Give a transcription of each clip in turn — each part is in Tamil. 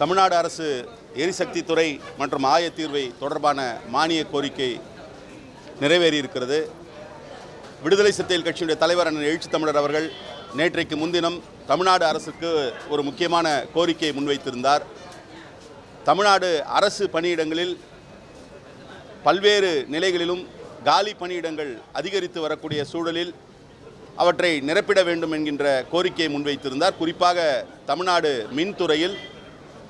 தமிழ்நாடு அரசு எரிசக்தி துறை மற்றும் ஆயத்தீர்வை தொடர்பான மானிய கோரிக்கை நிறைவேறியிருக்கிறது. விடுதலை சிறுத்தைகள் கட்சியுடைய தலைவர் அண்ணன் எழுச்சி தமிழர் அவர்கள் நேற்றைக்கு முன்தினம் தமிழ்நாடு அரசுக்கு ஒரு முக்கியமான கோரிக்கையை முன்வைத்திருந்தார். தமிழ்நாடு அரசு பணியிடங்களில் பல்வேறு நிலைகளிலும் காலி பணியிடங்கள் அதிகரித்து வரக்கூடிய சூழலில் அவற்றை நிரப்பிட வேண்டும் என்கின்ற கோரிக்கையை முன்வைத்திருந்தார். குறிப்பாக தமிழ்நாடு மின்துறையில்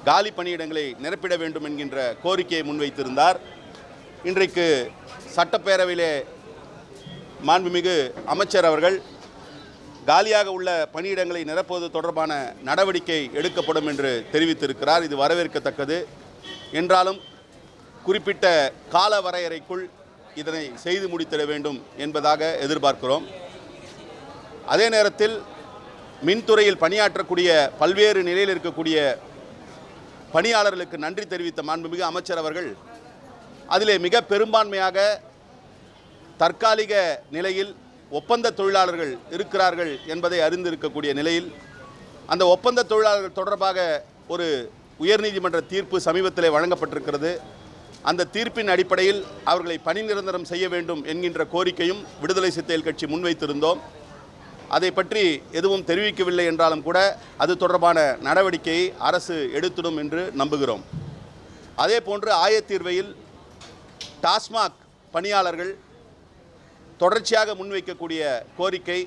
காலி பணியிடங்களை நிரப்பிட வேண்டும் என்கின்ற கோரிக்கையை முன்வைத்திருந்தார். இன்றைக்கு சட்டப்பேரவையிலே மாண்புமிகு அமைச்சர் அவர்கள் காலியாக உள்ள பணியிடங்களை நிரப்புவது தொடர்பான நடவடிக்கை எடுக்கப்படும் என்று தெரிவித்திருக்கிறார். இது வரவேற்கத்தக்கது. என்றாலும் குறிப்பிட்ட கால வரையறைக்குள் இதனை செய்து முடித்திட வேண்டும் என்பதாக எதிர்பார்க்கிறோம். அதே நேரத்தில் மின்துறையில் பணியாற்றக்கூடிய பல்வேறு நிலையில் இருக்கக்கூடிய பணியாளர்களுக்கு நன்றி தெரிவித்த மாண்புமிகு அமைச்சர் அவர்கள் அதிலே மிக பெரும்பான்மையாக தற்காலிக நிலையில் ஒப்பந்த தொழிலாளர்கள் இருக்கிறார்கள் என்பதை அறிந்திருக்கக்கூடிய நிலையில் அந்த ஒப்பந்த தொழிலாளர்கள் தொடர்பாக ஒரு உயர்நீதிமன்ற தீர்ப்பு சமீபத்தில் வழங்கப்பட்டிருக்கிறது. அந்த தீர்ப்பின் அடிப்படையில் அவர்களை பணி நிரந்தரம் செய்ய வேண்டும் என்கின்ற கோரிக்கையும் விடுதலை சித்தையல் கட்சி முன்வைத்திருந்தோம். அதை பற்றி எதுவும் தெரிவிக்கவில்லை என்றாலும் கூட அது தொடர்பான நடவடிக்கையை அரசு எடுத்துடும் என்று நம்புகிறோம். அதே போன்று ஆயத்தீர்வையில் டாஸ்மாக் பணியாளர்கள் தொடர்ச்சியாக முன்வைக்கக்கூடிய கோரிக்கை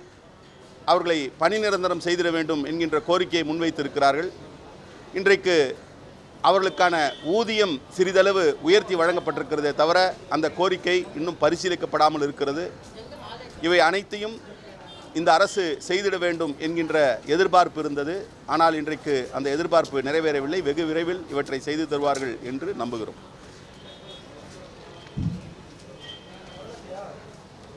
அவர்களை பணி நிரந்தரம் செய்திட வேண்டும் என்கின்ற கோரிக்கையை முன்வைத்திருக்கிறார்கள். இன்றைக்கு அவர்களுக்கான ஊதியம் சிறிதளவு உயர்த்தி வழங்கப்பட்டிருக்கிறதே தவிர அந்த கோரிக்கை இன்னும் பரிசீலிக்கப்படாமல் இருக்கிறது. இவை அனைத்தையும் இந்த அரசு செய்திட வேண்டும் என்கின்ற எதிர்பார்ப்பு இருந்தது. ஆனால் இன்றைக்கு அந்த எதிர்பார்ப்பு நிறைவேறவில்லை. வெகு விரைவில் இவற்றை செய்து தருவார்கள் என்று நம்புகிறோம்.